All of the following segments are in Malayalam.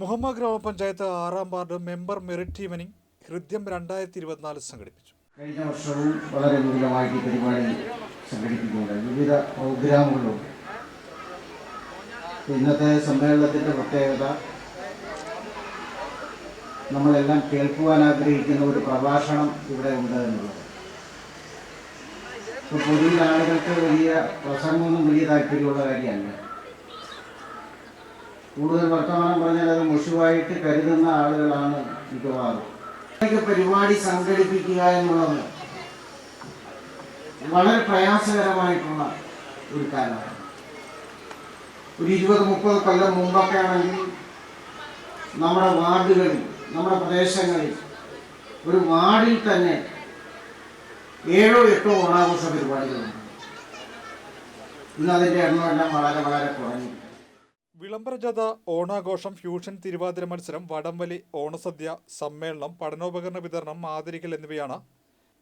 മുഹമ്മ ഗ്രാമപഞ്ചായത്ത് ആറാം ward member merit evening Hridyam രണ്ടായിരത്തി ഇരുപത്തിനാല് സംഘടിപ്പിച്ചു. കഴിഞ്ഞ വർഷവും വളരെ വിപുലമായിട്ട് പരിപാടി സംഘടിപ്പിക്കുന്നുണ്ട്. വിവിധ പ്രോഗ്രാമുകളും ഇന്നത്തെ സമ്മേളനത്തിന്റെ പ്രത്യേകത നമ്മളെല്ലാം കേൾക്കുവാൻ ആഗ്രഹിക്കുന്ന ഒരു പ്രഭാഷണം ഇവിടെ ഉണ്ട് എന്നുള്ളത് ഇപ്പോൾ പൊതുവിൽ ആളുകൾക്ക് വലിയ പ്രസംഗമൊന്നും വലിയ താല്പര്യമുള്ള കാര്യമല്ല. കൂടുതൽ വർത്തമാനം പറഞ്ഞാൽ അത് മുഷുവായിട്ട് കരുതുന്ന ആളുകളാണ് മിക്കവാറും. പരിപാടി സംഘടിപ്പിക്കുക എന്നുള്ളത് വളരെ പ്രയാസകരമായിട്ടുള്ള ഒരു കാലമാണ് ഒരു ഇരുപത് മുപ്പത് കൊല്ലം മുമ്പൊക്കെ ആണെങ്കിൽ നമ്മുടെ വാർഡുകളിൽ നമ്മുടെ പ്രദേശങ്ങളിൽ ഒരു വാർഡിൽ തന്നെ ഏഴോ എട്ടോ ഓണാഘോഷ പരിപാടികളുണ്ട്. ഇന്ന് അതിന്റെ എണ്ണമെല്ലാം വളരെ വളരെ കുറഞ്ഞു വിളംബരജാഥ ഓണാഘോഷം ഫ്യൂഷൻ തിരുവാതിര മത്സരം വടംവലി ഓണസദ്യ സമ്മേളനം പഠനോപകരണ വിതരണം ആദരിക്കൽ എന്നിവയാണ്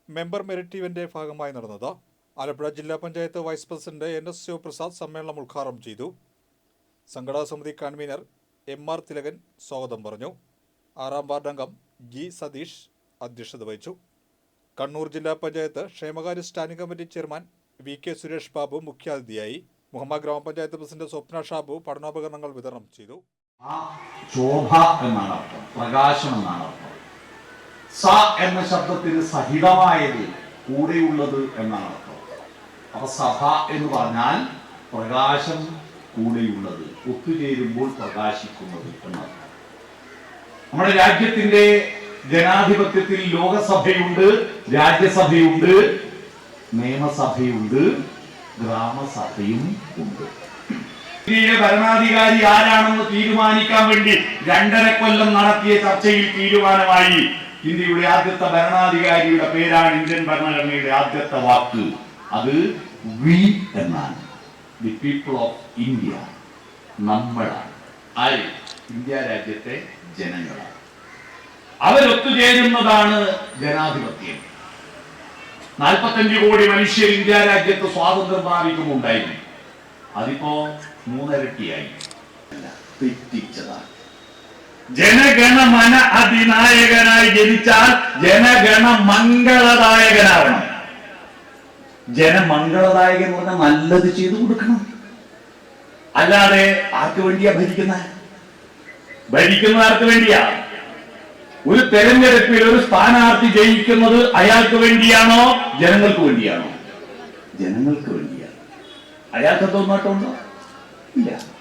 മെമ്പർ മെറിറ്റ് ഇവന്റെ ഭാഗമായി നടന്നത്. ആലപ്പുഴ ജില്ലാ panchayat vice president N S Sivaprasad സമ്മേളനം ഉദ്ഘാടനം ചെയ്തു. സംഘടനാ സമിതി കൺവീനർ എം ആർ തിലകൻ സ്വാഗതം പറഞ്ഞു. ആറാം വാർഡ് അംഗം ജി സതീഷ് അധ്യക്ഷത വഹിച്ചു. കണ്ണൂർ ജില്ലാ പഞ്ചായത്ത് ക്ഷേമകാര്യ standing committee chairman V K Suresh Babu മുഖ്യാതിഥിയായി. മുഹമ്മ ഗ്രാമപഞ്ചായത്ത് പ്രസിഡന്റ് സ്വപ്ന ഷാബു പഠനോപകരണങ്ങൾ വിതരണം ചെയ്തു. ശോഭ എന്നാണ് അർത്ഥം പ്രകാശം എന്നാണ് അർത്ഥം സ എന്ന ശബ്ദത്തിന് സഹിതമായത് കൂടെയുള്ളത് എന്നാണ് അർത്ഥം അപ്പൊ സഭ എന്ന് പറഞ്ഞാൽ പ്രകാശം കൂടെയുള്ളത് ഒത്തുചേരുമ്പോൾ പ്രകാശിക്കുന്നത് എന്നർത്ഥം നമ്മുടെ രാജ്യത്തിന്റെ ജനാധിപത്യത്തിൽ ലോകസഭയുണ്ട് രാജ്യസഭയുണ്ട് നിയമസഭയുണ്ട് ഗ്രാമസഭയും ഉണ്ട്. ഇന്ത്യയിലെ ഭരണാധികാരി ആരാണെന്ന് തീരുമാനിക്കാൻ വേണ്ടി രണ്ടര കൊല്ലം നടത്തിയ ചർച്ചയിൽ തീരുമാനമായി. ഇന്ത്യയുടെ ആദ്യത്തെ ഭരണാധികാരിയുടെ പേരാണ് ഇന്ത്യൻ ഭരണഘടനയുടെ ആദ്യത്തെ വാക്ക്. അത് വി എന്നാണ്. ദി പീപ്പിൾ ഓഫ് ഇന്ത്യ നമ്മളാണ്. ആര്? ഇന്ത്യ രാജ്യത്തെ ജനങ്ങളാണ്. അവരൊത്തുചേരുന്നതാണ് ജനാധിപത്യം. നാൽപ്പത്തഞ്ച് കോടി മനുഷ്യർ ഇന്ത്യ രാജ്യത്ത് സ്വാതന്ത്ര്യം പ്രാപിക്കുമുണ്ടായിരുന്നു അതിപ്പോ മൂന്നരട്ടിയായി. തെറ്റിച്ചതാണ്. ജനഗണമന അതിനായകനായി ജനിച്ചാൽ ജനഗണ മംഗളദായകനാവണം ജനമംഗളദായകൻ എന്ന് പറഞ്ഞാൽ നല്ലത് ചെയ്തു കൊടുക്കണം. അല്ലാതെ ആർക്ക് വേണ്ടിയാ ഭരിക്കുന്ന? ഭരിക്കുന്ന ആർക്ക് വേണ്ടിയാ? ഒരു തെരഞ്ഞെടുപ്പിൽ ഒരു സ്ഥാനാർത്ഥി ജയിക്കുന്നത് അയാൾക്ക് വേണ്ടിയാണോ? ജനങ്ങൾക്ക് വേണ്ടിയാണോ? ജനങ്ങൾക്ക് വേണ്ടിയാണ്? അയാൾക്ക് തോന്നാട്ടമുണ്ടോ ഇല്ല.